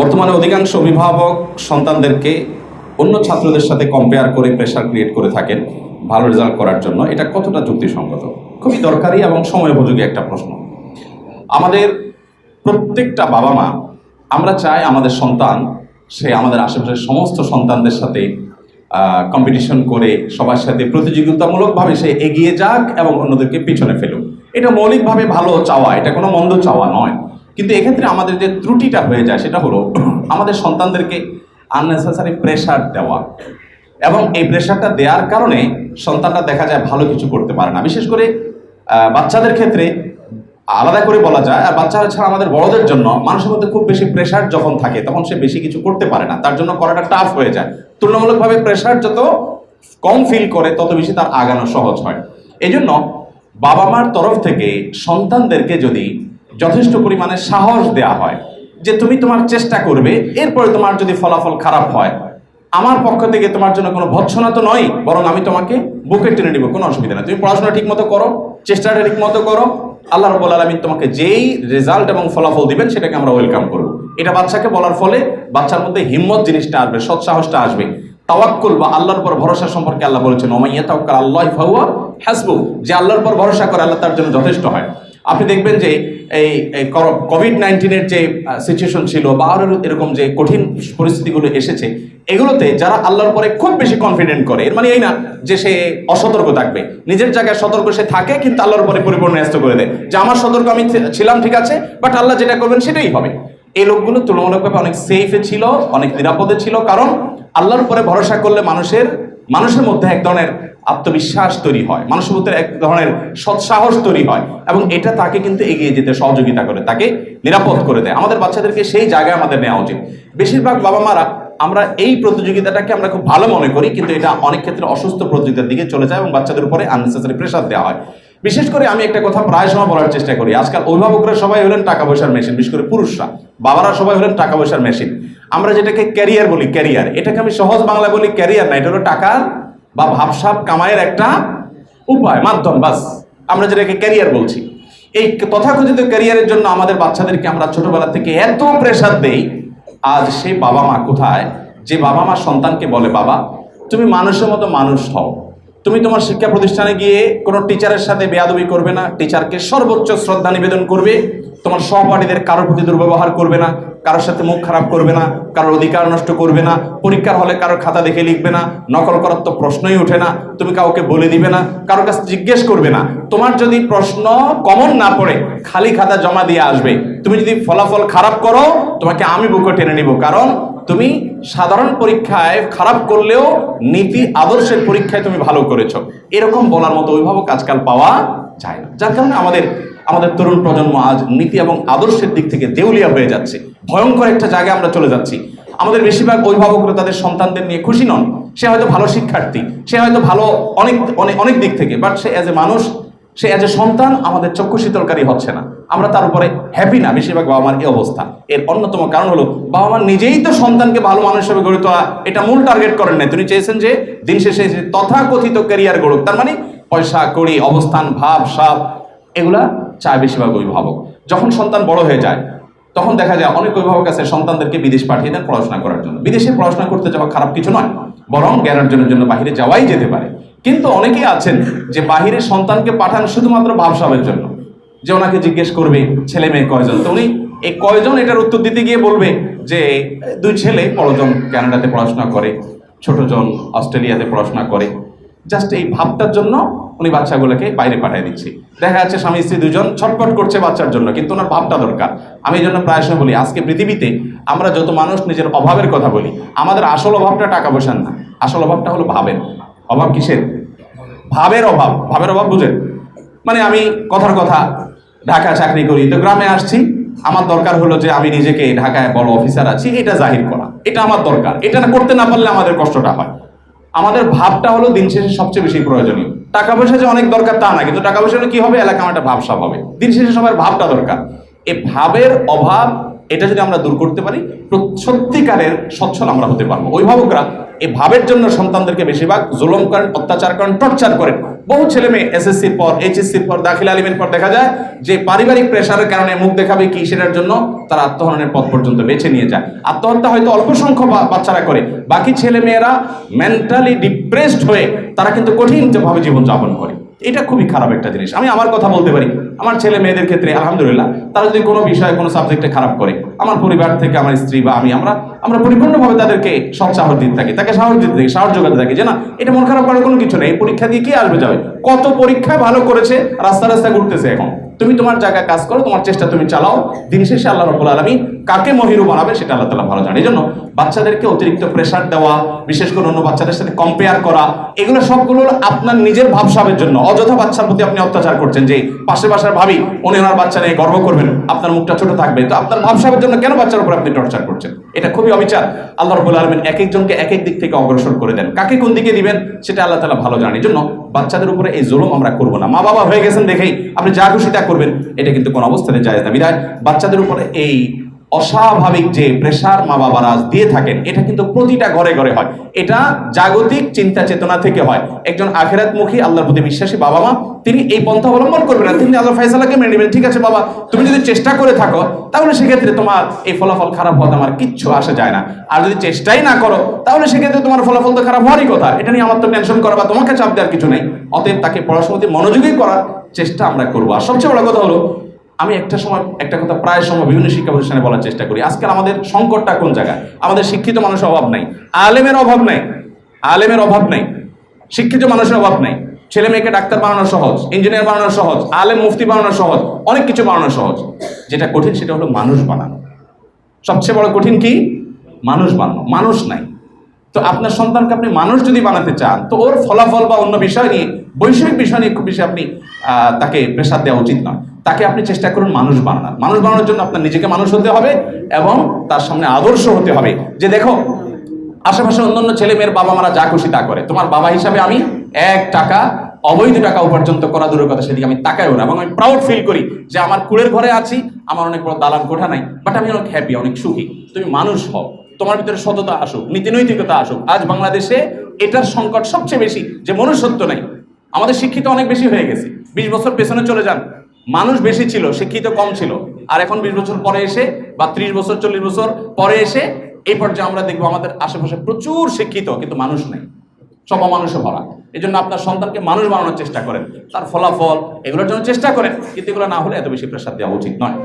বর্তমানে অধিকাংশ অভিভাবক সন্তানদেরকে অন্য ছাত্রদের সাথে কম্পেয়ার করে প্রেশার ক্রিয়েট করে থাকেন ভালো রেজাল্ট করার জন্য। এটা কতটা যুক্তিসঙ্গত? খুবই দরকারি এবং সময় উপযোগী একটা প্রশ্ন। আমাদের প্রত্যেকটা বাবা মা আমরা চাই আমাদের সন্তান, সে আমাদের আশেপাশের সমস্ত সন্তানদের সাথে কম্পিটিশন করে সবার সাথে প্রতিযোগিতামূলকভাবে সে এগিয়ে যাক এবং অন্যদেরকে পিছনে ফেলুক। এটা মৌলিকভাবে ভালো চাওয়া, এটা কোনো মন্দ চাওয়া নয়। কিন্তু এক্ষেত্রে আমাদের যে ত্রুটিটা হয়ে যায় সেটা হলো আমাদের সন্তানদেরকে আননেসেসারি প্রেশার দেওয়া এবং এই প্রেশারটা দেওয়ার কারণে সন্তানরা দেখা যায় ভালো কিছু করতে পারে না। বিশেষ করে বাচ্চাদের ক্ষেত্রে আলাদা করে বলা যায়, আর বাচ্চারা ছাড়া আমাদের বড়দের জন্য মানুষের মধ্যে খুব বেশি প্রেশার যখন থাকে, তখন সে বেশি কিছু করতে পারে না। তার জন্য করাটা টাফ হয়ে যায়। তুলনামূলকভাবে প্রেশার যত কম ফিল করে, তত বেশি তার আগানো সহজ হয়। এই জন্য বাবা মার তরফ থেকে সন্তানদেরকে যদি যথেষ্ট পরিমাণে সাহস দেওয়া হয় যে তুমি তোমার চেষ্টা করবে, এরপরে তোমার যদি ফলাফল খারাপ হয়, আমার পক্ষ থেকে তোমার জন্য কোনো ভৎসনা তো নয়, বরং আমি তোমাকে বুকে টেনে নিব, কোনো অসুবিধা নেই। তুমি পড়াশোনা ঠিক মতো করো, চেষ্টাটা ঠিক মতো করো, আল্লাহ রব্বুল আলমিন তোমাকে যেই রেজাল্ট এবং ফলাফল দিবেন, সেটাকে আমরা ওয়েলকাম করব। এটা বাচ্চাকে বলার ফলে বাচ্চার মধ্যে হিম্মত জিনিসটা আসবে সৎসাহসটা আসবে। তাওয়াক্কুল বা আল্লাহর উপর ভরসা সম্পর্কে আল্লাহ বলেছেন ওমাইয়া তাওয়াক্কাল আল্লাহ ফাহুয়া হাসবু যে আল্লাহর উপর ভরসা করে, আল্লাহ তার জন্য যথেষ্ট হয়। আপনি দেখবেন যে এই কোভিড নাইন্টিনের যে সিচুয়েশন ছিল বা আরও এরকম যে কঠিন পরিস্থিতিগুলো এসেছে, এগুলোতে যারা আল্লাহর পরে খুব বেশি কনফিডেন্ট করে, এর মানে এই না যে সে অসতর্ক থাকবে। নিজের জায়গায় সতর্ক সে থাকে, কিন্তু আল্লাহর পরে পরিপূর্ণ ন্যস্ত করে দেয়। যে আমার সতর্ক আমি ছিলাম, ঠিক আছে বাট আল্লাহ যেটা করবেন সেটাই হবে। এই লোকগুলো তুলনামূলকভাবে অনেক সেফে ছিল, অনেক নিরাপদে ছিল, কারণ আল্লাহর উপরে ভরসা করলে মানুষের মানুষের মধ্যে এক ধরনের আত্মবিশ্বাস তৈরি হয় মানুষের মধ্যে এক ধরনের সৎসাহস তৈরি হয় এবং এটা তাকে কিন্তু এগিয়ে যেতে সহযোগিতা করে, তাকে নিরাপদ করে দেয়। আমাদের বাচ্চাদেরকে সেই জায়গায় আমাদের নেওয়া উচিত। বেশিরভাগ বাবা মারা আমরা এই প্রতিযোগিতাটাকে আমরা খুব ভালো মনে করি, কিন্তু এটা অনেক ক্ষেত্রে অসুস্থ প্রতিযোগিতার দিকে চলে যায় এবং বাচ্চাদের উপরে আননেসেসারি প্রেশার দেওয়া হয়। বিশেষ করে আমি একটা কথা প্রায় সময় বলার চেষ্টা করি, আজকাল অভিভাবকরা সবাই হলেন টাকা পয়সার মেশিন বিশেষ করে পুরুষরা। বাবারা সবাই হলেন টাকা পয়সার মেশিন আমরা যেটাকে ক্যারিয়ার বলি ক্যারিয়ার এটাকে আমি সহজ বাংলা বলি ক্যারিয়ার না, এটা হলো টাকার বা ভাবসাব কামাইয়ের একটা উপায়, মাধ্যম, বাস। আমরা যেটাকে ক্যারিয়ার বলছি। এই তথাকথিত ক্যারিয়ারের জন্য আমাদের বাচ্চাদেরকে আমরা ছোটবেলা থেকে এত প্রেশার দেই, আজ সেই বাবা মা কোথায়? যে বাবা মা সন্তানকে বলে, বাবা, তুমি মানুষের মতো মানুষ হও। তুমি তোমার শিক্ষা প্রতিষ্ঠানে গিয়ে কোনো টিচারের সাথে বেয়াদবি করবে না। টিচারকে সর্বোচ্চ শ্রদ্ধা নিবেদন করবে। তোমার সহপাঠীদের কারোর প্রতি দুর্ব্যবহার করবে না। কারোর সাথে মুখ খারাপ করবে না, কারোর অধিকার নষ্ট করবে না, পরীক্ষার হলে কারোর খাতা দেখে লিখবে না, নকল করার তো প্রশ্নই ওঠে না, তুমি কাউকে বলে দিবে না, কারোর কাছে জিজ্ঞেস করবে না। তোমার যদি প্রশ্ন কমন না পড়ে, খালি খাতা জমা দিয়ে আসবে। তুমি যদি ফলাফল খারাপ করো, তোমাকে আমি বুকে টেনে নিব, কারণ তুমি সাধারণ পরীক্ষায় খারাপ করলেও নীতি আদর্শের পরীক্ষায় তুমি ভালো করেছ। এরকম বলার মতো অভিভাবক আজকাল পাওয়া যায় না। যার কারণে আমাদের আমাদের তরুণ প্রজন্ম আজ নীতি এবং আদর্শের দিক থেকে দেউলিয়া হয়ে যাচ্ছে। ভয়ঙ্কর একটা জায়গায় আমরা চলে যাচ্ছি। আমাদের বেশিরভাগ অভিভাবকরা তাদের সন্তানদের নিয়ে খুশি নন। সে হয়তো ভালো শিক্ষার্থী, সে হয়তো ভালো অনেক অনেক অনেক দিক থেকে বাট সে অ্যাজ এ মানুষ, সে অ্যাজ এ সন্তান আমাদের চক্ষু শীতলকারী হচ্ছে না। আমরা তার উপরে হ্যাপি না, বেশিরভাগ বাবা মার এই অবস্থা। এর অন্যতম কারণ হলো বাবা মা নিজেই তো সন্তানকে ভালো মানুষ হিসেবে গড়ে তোলা, এটা মূল টার্গেট করেন নাই। তিনি চেয়েছেন যে দিন শেষে তথাকথিত ক্যারিয়ার গড়ুক। তার মানে পয়সা, কড়ি, অবস্থান, ভাব সাপ এগুলা চায় বেশিরভাগ অভিভাবক। যখন সন্তান বড় হয়ে যায়, তখন দেখা যায় অনেক অভিভাবক আছে সন্তানদেরকে বিদেশ পাঠিয়ে দেন পড়াশোনা করার জন্য। বিদেশে পড়াশোনা করতে যাওয়া খারাপ কিছু নয়, বরং জ্ঞান অর্জনের জন্য বাইরে যাওয়াই যেতে পারে। কিন্তু অনেকেই আছেন যে বাহিরে সন্তানকে পাঠান শুধুমাত্র ভাবসাবের জন্য। যে ওনাকে জিজ্ঞেস করবে, ছেলে মেয়ে কয়জন? তো উনি এই কয়জন এটার উত্তর দিতে গিয়ে বলবে যে, দুই ছেলে বড়জন কানাডাতে পড়াশোনা করে ছোটজন অস্ট্রেলিয়াতে পড়াশোনা করে। জাস্ট এই ভাবটার জন্য উনি বাচ্চাগুলোকে বাইরে পাঠিয়ে দিচ্ছি। দেখা যাচ্ছে স্বামী স্ত্রী দুজন ছটফট করছে বাচ্চার জন্য, কিন্তু ওনার ভাবটা দরকার। আমি এই জন্য প্রায় সময় বলি, আজকে পৃথিবীতে আমরা যত মানুষ নিজের অভাবের কথা বলি, আমাদের আসল অভাবটা টাকা পয়সার না। আসল অভাবটা হলো ভাবের। অভাব কিসের? ভাবের অভাব। ভাবের অভাব বুঝেন? মানে আমি কথার কথা ঢাকা চাকরি করি, তো গ্রামে আসছি। আমার দরকার হলো যে আমি নিজেকে ঢাকায় বড় অফিসার আছি, এটা জাহির করা। এটা আমার দরকার। এটা না করতে না পারলে আমাদের কষ্টটা হয়। আমাদের ভাবটা হলো দিন শেষে সবচেয়ে বেশি প্রয়োজনীয়। টাকা পয়সা যে অনেক দরকার তা না, কিন্তু টাকা পয়সা হলে কি হবে? এলাকা আমার একটা ভাবসাব হবে। দিন শেষে সবার ভাবটা দরকার। এ ভাবের অভাব, এটা যদি আমরা দূর করতে পারি সত্যিকারের সচ্ছল আমরা হতে পারব। অভিভাবকরা এ ভাবের জন্য সন্তানদেরকে বেশিরভাগ জুলম করেন, অত্যাচার করেন, টর্চার করেন। বহু ছেলে মেয়ে এসএসসির পর এইচএসসির পর, দাখিল আলিমের পর দেখা যায় যে পারিবারিক প্রেশারের কারণে মুখ দেখাবে কি সেটার জন্য তারা আত্মহরণের পথ পর্যন্ত বেছে নিয়ে যায়। আত্মহত্যা হয়তো অল্প সংখ্যক বাচ্চারা করে, বাকি ছেলে মেয়েরা মেন্টালি ডিপ্রেসড হয়ে তারা কিন্তু কঠিনভাবে জীবনযাপন করে। এটা খুবই খারাপ একটা জিনিস। আমি আমার কথা বলতে পারি। আমার ছেলে মেয়েদের ক্ষেত্রে, আলহামদুলিল্লাহ, তারা যদি কোনো বিষয়ে কোনো সাবজেক্টে খারাপ করে, আমার পরিবার থেকে, আমার স্ত্রী বা আমি, আমরা আমরা পরিপূর্ণভাবে তাদেরকে সৎসাহস দিতে থাকি, তাকে সাহস দিতে থাকি, সাহস যোগাতে থাকি, যে না, এটা মন খারাপ করার কোনো কিছু নেই পরীক্ষা দিয়ে কি আসবে যাবে? কত পরীক্ষায় ভালো করেছে, রাস্তা রাস্তা ঘুরতেছে এখন। তুমি তোমার জায়গায় কাজ করো, তোমার চেষ্টা তুমি চালাও, দিন শেষে আল্লাহ রব্বুল আলমী কাকে মহিরু বানাবে সেটা আল্লাহ তালা ভালো জানে। এই জন্য বাচ্চাদেরকে অতিরিক্ত প্রেশার দেওয়া, বিশেষ করে অন্য বাচ্চাদের সাথে কম্পেয়ার করা, এগুলো সবগুলো আপনার নিজের ভাবসাবের জন্য। অযথা বাচ্চার প্রতি আপনি অত্যাচার করছেন যে, পাশে বাসার ভাবি, উনি ওনার বাচ্চা নিয়ে গর্ব করবেন, আপনার মুখটা ছোট থাকবে। তো আপনার ভাবসাবের জন্য কেন বাচ্চার উপর আপনি টর্চার করছেন? এটা খুবই অবিচার আল্লাহ রবুল আলমেন এক একজনকে এক এক দিক থেকে অগ্রসর করে দেন। কাকে কোন দিকে দিবেন, সেটা আল্লাহ তালা ভালো জানে এই জন্য বাচ্চাদের উপরে এই জুলুম আমরা করব না। মা বাবা হয়ে গেছেন দেখেই আপনি যা খুশি তা করবেন, এটা কিন্তু কোনো অবস্থাতে যায় না। বিদায়, বাচ্চাদের উপরে এই অস্বাভাবিক যে প্রেশার মা বাবারা দিয়ে থাকেন, এটা কিন্তু প্রতিটা ঘরে ঘরে হয়। এটা জাগতিক চিন্তা চেতনা থেকে হয়। একজন আখেরাতমুখী, আল্লাহর প্রতি বিশ্বাসী বাবা মা, তিনি এই পন্থা অবলম্বন করবেন না। তিনি আল্লাহ ফয়সালাকে মেনে নেবেন, ঠিক আছে বাবা, তুমি যদি চেষ্টা করে থাকো, তাহলে সেক্ষেত্রে তোমার এই ফলাফল খারাপ হওয়া আমার কিচ্ছু আসে যায় না। আর যদি চেষ্টাই না করো, তাহলে সেক্ষেত্রে তোমার ফলাফল তো খারাপ হওয়ারই কথা। এটা নিয়ে আমার তো টেনশন করা বা তোমাকে চাপ দেওয়ার কিছু নেই। অতএব তাকে পড়াশোনাতে মনোযোগী করার চেষ্টা আমরা করব। আর সবচেয়ে বড় কথা হলো আমি একটা সময়, একটা কথা প্রায় সময় বিভিন্ন শিক্ষা প্রতিষ্ঠানে বলার চেষ্টা করি। আজকাল আমাদের সংকটটা কোন জায়গায়? আমাদের শিক্ষিত মানুষের অভাব নাই। আলেমের অভাব নাই। আলেমের অভাব নাই। শিক্ষিত মানুষের অভাব নাই। ছেলে মেয়েকে ডাক্তার বানানো সহজ, ইঞ্জিনিয়ার বানানো সহজ, আলেম মুফতি বানানো সহজ, অনেক কিছু বানানো সহজ। যেটা কঠিন, সেটা হলো মানুষ বানানো। সবচেয়ে বড় কঠিন কি? মানুষ বানানো। মানুষ নাই। তো আপনার সন্তানকে আপনি মানুষ যদি বানাতে চান, তো ওর ফলাফল বা অন্য বিষয় নিয়ে, বৈষয়িক বিষয় নিয়ে খুব বেশি আপনি তাকে প্রেশার দেওয়া উচিত নয়। তাকে আপনি চেষ্টা করুন মানুষ বানানোর। মানুষ বানানোর জন্য আপনার নিজেকে মানুষ হতে হবে এবং তার সামনে আদর্শ হতে হবে। যে দেখো, আশেপাশে অন্যান্য ছেলে মেয়ের বাবা মারা যা খুশি তা করে। তোমার বাবা হিসাবে আমি এক টাকা, অবৈধ টাকা উপার্জন করা দূরের কথা, সেদিকে আমি তাকাইও না এবং আমি প্রাউড ফিল করি যে আমার কুড়ের ঘরে আছি, আমার অনেক বড় দালান কোঠা নাই বাট আমি অনেক হ্যাপি অনেক সুখী। তুমি মানুষ হও, তোমার ভিতরে সততা আসুক নীতি নৈতিকতা আসুক, আজ বাংলাদেশে এটার সংকট সবচেয়ে বেশি যে মনুষ্যত্ব নাই। আমাদের শিক্ষিত অনেক বেশি হয়ে গেছে। বিশ বছর পেছনে চলে যান মানুষ বেশি ছিল, শিক্ষিত কম ছিল। আর এখন বিশ বছর পরে এসে বা ত্রিশ বছর, চল্লিশ বছর পরে এসে এই পর্যায়ে আমরা দেখব আমাদের আশেপাশে প্রচুর শিক্ষিত, কিন্তু মানুষ নেই। সব মানুষে ভরা। এই জন্য আপনার সন্তানকে মানুষ বানানোর চেষ্টা করেন। তার ফলাফল, এগুলোর জন্য চেষ্টা করেন, কিন্তু এগুলো না হলে এত বেশি প্রেশার দেওয়া উচিত নয়।